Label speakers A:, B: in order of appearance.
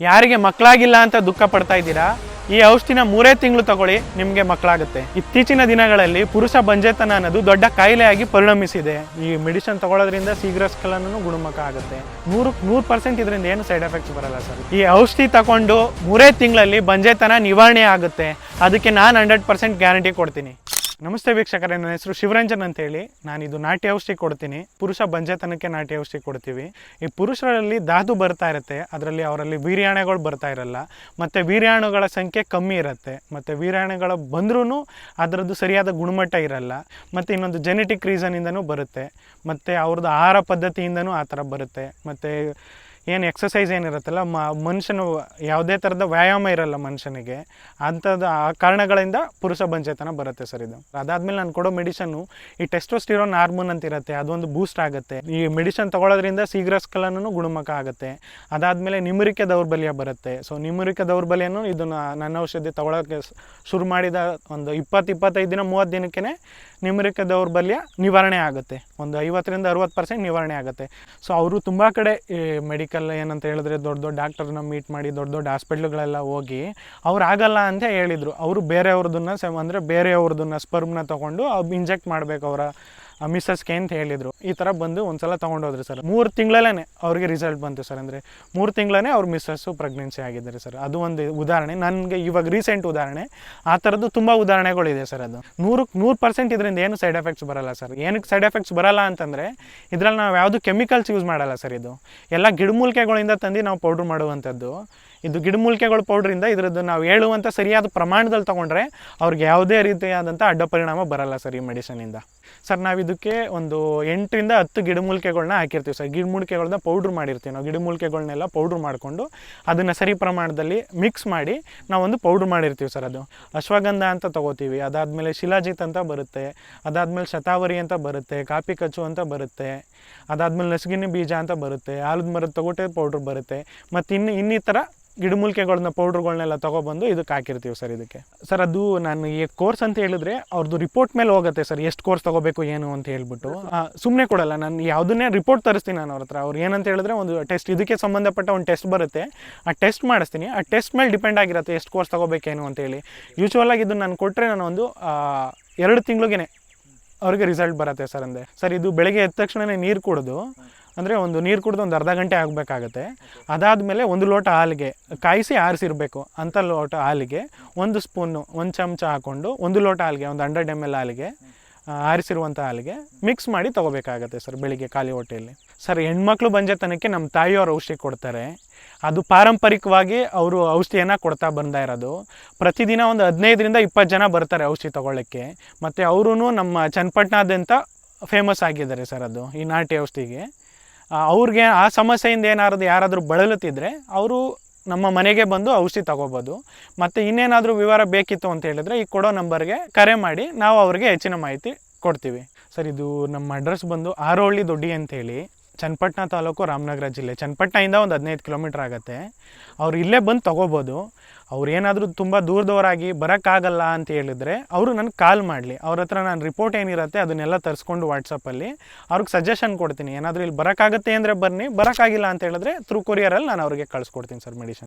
A: ಯಾರಿಗೆ ಮಕ್ಕಳಾಗಿಲ್ಲ ಅಂತ ದುಃಖ ಪಡ್ತಾ ಇದ್ದೀರಾ, ಈ ಔಷಧಿನ ಮೂರೇ ತಿಂಗಳು ತಗೊಳ್ಳಿ, ನಿಮಗೆ ಮಕ್ಕಳಾಗುತ್ತೆ. ಇತ್ತೀಚಿನ ದಿನಗಳಲ್ಲಿ ಪುರುಷ ಬಂಜೆತನ ಅನ್ನೋದು ದೊಡ್ಡ ಕಾಯಿಲೆಯಾಗಿ ಪರಿಣಮಿಸಿದೆ. ಈ ಮೆಡಿಸಿನ್ ತಗೊಳ್ಳೋದ್ರಿಂದ ಶೀಘ್ರಸ್ಖಲನೂ ಗುಣಮುಖ ಆಗುತ್ತೆ. ನೂರು ನೂರು ಪರ್ಸೆಂಟ್ ಇದರಿಂದ ಏನು ಸೈಡ್ ಎಫೆಕ್ಟ್ಸ್ ಬರಲ್ಲ ಸರ್. ಈ ಔಷಧಿ ತಗೊಂಡು ಮೂರೇ ತಿಂಗಳಲ್ಲಿ ಬಂಜೆತನ ನಿವಾರಣೆ ಆಗುತ್ತೆ. ಅದಕ್ಕೆ ನಾನು ಹಂಡ್ರೆಡ್ ಪರ್ಸೆಂಟ್ ಗ್ಯಾರಂಟಿ ಕೊಡ್ತೀನಿ. ನಮಸ್ತೆ ವೀಕ್ಷಕರೇ, ನನ್ನ ಹೆಸರು ಶಿವರಂಜನ್ ಅಂತ ಹೇಳಿ ನಾನು ಇದು ನಾಟಿ ಔಷಧಿ ಕೊಡ್ತೀನಿ. ಪುರುಷ ಬಂಜೆತನಕ್ಕೆ ನಾಟಿ ಔಷಧಿ ಕೊಡ್ತೀವಿ. ಈ ಪುರುಷರಲ್ಲಿ ಧಾತು ಬರ್ತಾ ಇರುತ್ತೆ. ಅದರಲ್ಲಿ ಅವರಲ್ಲಿ ವೀರ್ಯಾಣುಗಳು ಬರ್ತಾ ಇರಲ್ಲ. ಮತ್ತು ವೀರ್ಯಾಣುಗಳ ಸಂಖ್ಯೆ ಕಮ್ಮಿ ಇರುತ್ತೆ. ಮತ್ತು ವೀರ್ಯಾಣುಗಳು ಬಂದ್ರೂ ಅದರದ್ದು ಸರಿಯಾದ ಗುಣಮಟ್ಟ ಇರಲ್ಲ. ಮತ್ತು ಇನ್ನೊಂದು ಜೆನೆಟಿಕ್ ರೀಸನಿಂದನೂ ಬರುತ್ತೆ. ಮತ್ತು ಅವ್ರದ್ದು ಆಹಾರ ಪದ್ಧತಿಯಿಂದನೂ ಆ ಥರ ಬರುತ್ತೆ. ಮತ್ತು ಏನು ಎಕ್ಸಸೈಸ್ ಏನಿರುತ್ತಲ್ಲ, ಮ, ಮನುಷ್ಯನು ಯಾವುದೇ ಥರದ ವ್ಯಾಯಾಮ ಇರಲ್ಲ ಮನುಷ್ಯನಿಗೆ. ಅಂಥದ್ದು ಆ ಕಾರಣಗಳಿಂದ ಪುರುಷ ಬಂಜೆತನ ಬರುತ್ತೆ ಸರ್ ಇದು. ಅದಾದಮೇಲೆ ನಾನು ಕೊಡೋ ಮೆಡಿಸನ್ನು ಈ ಟೆಸ್ಟೋಸ್ಟಿರೋನ್ ಹಾರ್ಮೋನ್ ಅಂತ ಇರುತ್ತೆ, ಅದೊಂದು ಬೂಸ್ಟ್ ಆಗುತ್ತೆ. ಈ ಮೆಡಿಸನ್ ತಗೊಳ್ಳೋದ್ರಿಂದ ಶೀಘ್ರಸ್ಖಲನೂ ಗುಣಮುಖ ಆಗುತ್ತೆ. ಅದಾದಮೇಲೆ ನಿಮರಿಕ ದೌರ್ಬಲ್ಯ ಬರುತ್ತೆ. ಸೊ ನಿಮರಿಕ ದೌರ್ಬಲ್ಯನೂ ಇದನ್ನು ನನ್ನ ಔಷಧಿ ತಗೊಳ್ಳೋಕ್ಕೆ ಶುರು ಮಾಡಿದ ಒಂದು ಇಪ್ಪತ್ತು ಇಪ್ಪತ್ತೈದು ದಿನ, ಮೂವತ್ತು ದಿನಕ್ಕೆ ನಿಮರಿಕ ದೌರ್ಬಲ್ಯ ನಿವಾರಣೆ ಆಗುತ್ತೆ. ಒಂದು ಐವತ್ತರಿಂದ ಅರುವತ್ತು ಪರ್ಸೆಂಟ್ ನಿವಾರಣೆ ಆಗುತ್ತೆ. ಸೊ ಅವರು ತುಂಬ ಕಡೆ ಈ ಮೆಡಿಕಲ್ ಏನಂತ ಹೇಳಿದ್ರೆ ದೊಡ್ಡ ದೊಡ್ಡ ಡಾಕ್ಟರ್ನ ಮೀಟ್ ಮಾಡಿ ದೊಡ್ಡ ದೊಡ್ಡ ಹಾಸ್ಪಿಟ್ಲ್ಗಳೆಲ್ಲ ಹೋಗಿ ಅವ್ರು ಆಗಲ್ಲ ಅಂತ ಹೇಳಿದರು. ಅವರು ಬೇರೆಯವ್ರದನ್ನ ಸೆಮ್ ಅಂದರೆ ಬೇರೆಯವ್ರದನ್ನ ಸ್ಪರ್ಮ್ನ ತೊಗೊಂಡು ಇಂಜೆಕ್ಟ್ ಮಾಡಬೇಕು ಅವರ ಮಿಸ್ಸಸ್ಗೆ ಅಂತ ಹೇಳಿದರು. ಈ ಥರ ಬಂದು ಒಂದ್ಸಲ ತೊಗೊಂಡೋದ್ರಿ ಸರ್. ಮೂರು ತಿಂಗಳಲ್ಲೇ ಅವ್ರಿಗೆ ರಿಸಲ್ಟ್ ಬಂತು ಸರ್ ಅಂದರೆ ಮೂರು ತಿಂಗಳೇ ಅವ್ರ ಮಿಸ್ಸಸ್ ಪ್ರೆಗ್ನೆನ್ಸಿ ಆಗಿದ್ದಾರೆ ಸರ್. ಅದು ಒಂದು ಉದಾಹರಣೆ. ನನಗೆ ಇವಾಗ ರೀಸೆಂಟ್ ಉದಾಹರಣೆ. ಆ ಥರದ್ದು ತುಂಬ ಉದಾಹರಣೆಗಳಿದೆ ಸರ್ ಅದು. ನೂರಕ್ಕೆ ನೂರು ಪರ್ಸೆಂಟ್ ಇದರಿಂದ ಏನು ಸೈಡ್ ಎಫೆಕ್ಟ್ಸ್ ಬರಲ್ಲ ಸರ್. ಏನಕ್ಕೆ ಸೈಡ್ ಎಫೆಕ್ಟ್ಸ್ ಬರಲ್ಲ ಅಂತಂದರೆ ಇದರಲ್ಲಿ ನಾವು ಯಾವುದು ಕೆಮಿಕಲ್ಸ್ ಯೂಸ್ ಮಾಡಲ್ಲ ಸರ್ ಇದು. ಎಲ್ಲ ಗಿಡಮೂಲಿಕೆಗಳಿಂದ ತಂದು ನಾವು ಪೌಡ್ರ್ ಮಾಡುವಂಥದ್ದು. ಇದು ಗಿಡಮೂಲಿಕೆಗಳ ಪೌಡ್ರಿಂದ ಇದರದ್ದು ನಾವು ಹೇಳುವಂಥ ಸರಿಯಾದ ಪ್ರಮಾಣದಲ್ಲಿ ತೊಗೊಂಡ್ರೆ ಅವ್ರಿಗೆ ಯಾವುದೇ ರೀತಿಯಾದಂಥ ಅಡ್ಡ ಪರಿಣಾಮ ಬರಲ್ಲ ಸರ್ ಈ ಮೆಡಿಸನಿಂದ ಸರ್, ನಾವು ಇದಕ್ಕೆ ಒಂದು ಎಂಟರಿಂದ ಹತ್ತು ಗಿಡಮೂಲಿಕೆಗಳನ್ನ ಹಾಕಿರ್ತೀವಿ ಸರ್. ಗಿಡಮೂಲಿಕೆಗಳನ್ನ ಪೌಡ್ರ್ ಮಾಡಿರ್ತೀವಿ ನಾವು. ಗಿಡಮೂಲಿಕೆಗಳನ್ನೆಲ್ಲ ಪೌಡ್ರ್ ಮಾಡಿಕೊಂಡು ಅದನ್ನು ಸರಿ ಪ್ರಮಾಣದಲ್ಲಿ ಮಿಕ್ಸ್ ಮಾಡಿ ನಾವೊಂದು ಪೌಡ್ರ್ ಮಾಡಿರ್ತೀವಿ ಸರ್ ಅದು. ಅಶ್ವಗಂಧ ಅಂತ ತಗೋತೀವಿ. ಅದಾದಮೇಲೆ ಶಿಲಾಜಿತ್ ಅಂತ ಬರುತ್ತೆ. ಅದಾದಮೇಲೆ ಶತಾವರಿ ಅಂತ ಬರುತ್ತೆ. ಕಾಪಿ ಕಚ್ಚು ಅಂತ ಬರುತ್ತೆ. ಅದಾದಮೇಲೆ ನಸುಗಿನ ಬೀಜ ಅಂತ ಬರುತ್ತೆ. ಆಲದ ಮರದ ತೊಗೋಟೆ ಪೌಡ್ರ್ ಬರುತ್ತೆ. ಮತ್ತು ಇನ್ನು ಇನ್ನಿತರ ಗಿಡಮೂಲಿಕೆಗಳನ್ನ ಪೌಡ್ರ್ಗಳನ್ನೆಲ್ಲ ತೊಗೊಬಂದು ಇದಕ್ಕೆ ಹಾಕಿರ್ತೀವಿ ಸರ್ ಇದಕ್ಕೆ. ಸರ್ ಅದು ನಾನು ಈ ಕೋರ್ಸ್ ಅಂತ ಹೇಳಿದ್ರೆ ಅವ್ರದ್ದು ರಿಪೋರ್ಟ್ ಮೇಲೆ ಹೋಗುತ್ತೆ ಸರ್ ಎಷ್ಟು ಕೋರ್ಸ್ ತೊಗೋಬೇಕು ಏನು ಅಂತ ಹೇಳ್ಬಿಟ್ಟು. ಸುಮ್ಮನೆ ಕೊಡಲ್ಲ, ನಾನು ಯಾವುದನ್ನೇ ರಿಪೋರ್ಟ್ ತರಿಸ್ತೀನಿ ನಾನು ಅವ್ರ ಹತ್ರ ಅವ್ರು ಏನಂತ ಹೇಳಿದ್ರೆ ಒಂದು ಟೆಸ್ಟ್ ಇದಕ್ಕೆ ಸಂಬಂಧಪಟ್ಟ ಒಂದು ಟೆಸ್ಟ್ ಬರುತ್ತೆ. ಆ ಟೆಸ್ಟ್ ಮಾಡಿಸ್ತೀನಿ. ಆ ಟೆಸ್ಟ್ ಮೇಲೆ ಡಿಪೆಂಡ್ ಆಗಿರುತ್ತೆ ಎಷ್ಟು ಕೋರ್ಸ್ ತೊಗೋಬೇಕೇನು ಅಂತೇಳಿ ಯೂಶುವಲ್ ಆಗಿ ಇದನ್ನು ನಾನು ಕೊಟ್ಟರೆ ನಾನು ಒಂದು ಎರಡು ತಿಂಗಳಿಗೆ ಅವ್ರಿಗೆ ರಿಸಲ್ಟ್ ಬರುತ್ತೆ ಸರ್ ಅಂದೆ. ಸರ್ ಇದು ಬೆಳಗ್ಗೆ ಎದ್ದ ತಕ್ಷಣನೇ ನೀರು ಕುಡಿದು ಅಂದರೆ ಒಂದು ನೀರು ಕುಡಿದು ಒಂದು ಅರ್ಧ ಗಂಟೆ ಆಗಬೇಕಾಗತ್ತೆ. ಅದಾದಮೇಲೆ ಒಂದು ಲೋಟ ಹಾಲಿಗೆ ಕಾಯಿಸಿ ಆರಿಸಿರಬೇಕು ಅಂಥ ಲೋಟ ಹಾಲಿಗೆ ಒಂದು ಸ್ಪೂನು, ಒಂದು ಚಮಚ ಹಾಕ್ಕೊಂಡು ಒಂದು ಲೋಟ ಹಾಲಿಗೆ, ಒಂದು ಹಂಡ್ರೆಡ್ ಎಂ ಎಲ್ ಹಾಲಿಗೆ ಆರಿಸಿರುವಂಥ ಹಾಲಿಗೆ ಮಿಕ್ಸ್ ಮಾಡಿ ತೊಗೋಬೇಕಾಗತ್ತೆ ಸರ್ ಬೆಳಿಗ್ಗೆ ಖಾಲಿ ಹೊಟ್ಟೆಯಲ್ಲಿ. ಸರ್, ಹೆಣ್ಮಕ್ಳು ಬಂಜೆತನಕ್ಕೆ ನಮ್ಮ ತಾಯಿಯವರು ಔಷಧಿ ಕೊಡ್ತಾರೆ. ಅದು ಪಾರಂಪರಿಕವಾಗಿ ಅವರು ಔಷಧಿಯನ್ನು ಕೊಡ್ತಾ ಬಂದ ಇರೋದು. ಪ್ರತಿದಿನ ಒಂದು ಹದಿನೈದರಿಂದ ಇಪ್ಪತ್ತು ಜನ ಬರ್ತಾರೆ ಔಷಧಿ ತೊಗೊಳ್ಳೋಕ್ಕೆ. ಮತ್ತು ಅವರೂ ನಮ್ಮ ಚನ್ನಪಟ್ಟಣಾದ್ಯಂತ ಫೇಮಸ್ ಆಗಿದ್ದಾರೆ ಸರ್ ಅದು, ಈ ನಾಟಿ ಔಷಧಿಗೆ. ಅವ್ರಿಗೆ ಆ ಸಮಸ್ಯೆಯಿಂದ ಏನಾದ್ರು ಯಾರಾದರೂ ಬಳಲುತ್ತಿದ್ದರೆ ಅವರು ನಮ್ಮ ಮನೆಗೆ ಬಂದು ಔಷಧಿ ತಗೋಬೋದು. ಮತ್ತು ಇನ್ನೇನಾದರೂ ವಿವರ ಬೇಕಿತ್ತು ಅಂತ ಹೇಳಿದ್ರೆ ಈ ಕೊಡೋ ನಂಬರ್ಗೆ ಕರೆ ಮಾಡಿ ನಾವು ಅವ್ರಿಗೆ ಹೆಚ್ಚಿನ ಮಾಹಿತಿ ಕೊಡ್ತೀವಿ. ಸರ್, ಇದು ನಮ್ಮ ಅಡ್ರೆಸ್ ಬಂದು ಆರೋಳ್ಳಿ ದೊಡ್ಡಿ ಅಂತೇಳಿ. ಚನ್ನಪಟ್ಟಣ ತಾಲೂಕು ರಾಮನಗರ ಜಿಲ್ಲೆ. ಚನ್ನಪಟ್ಟಣದಿಂದ ಒಂದು ಹದಿನೈದು ಕಿಲೋಮೀಟ್ರ್ ಆಗುತ್ತೆ. ಅವ್ರು ಇಲ್ಲೇ ಬಂದು ತೊಗೋಬೋದು. ಅವ್ರು ಏನಾದರೂ ತುಂಬ ದೂರದವರಾಗಿ ಬರೋಕ್ಕಾಗಲ್ಲ ಅಂತ ಹೇಳಿದರೆ ಅವರು ನನಗೆ ಕಾಲ್ ಮಾಡಲಿ. ಅವ್ರ ಹತ್ರ ನಾನು ರಿಪೋರ್ಟ್ ಏನಿರುತ್ತೆ ಅದನ್ನೆಲ್ಲ ತರಿಸ್ಕೊಂಡು ವಾಟ್ಸಪ್ಪಲ್ಲಿ ಅವ್ರಿಗೆ ಸಜೆಷನ್ ಕೊಡ್ತೀನಿ. ಏನಾದರೂ ಇಲ್ಲಿ ಬರೋಕ್ಕಾಗತ್ತೆ ಅಂದರೆ ಬನ್ನಿ ಬರೋಕ್ಕಾಗಿಲ್ಲ ಅಂತ ಹೇಳಿದ್ರೆ ಥ್ರೂ ಕೊರಿಯರಲ್ಲಿ ನಾನು ಅವ್ರಿಗೆ ಕಳಿಸ್ಕೊಡ್ತೀನಿ ಸರ್ ಮೆಡಿಸನ್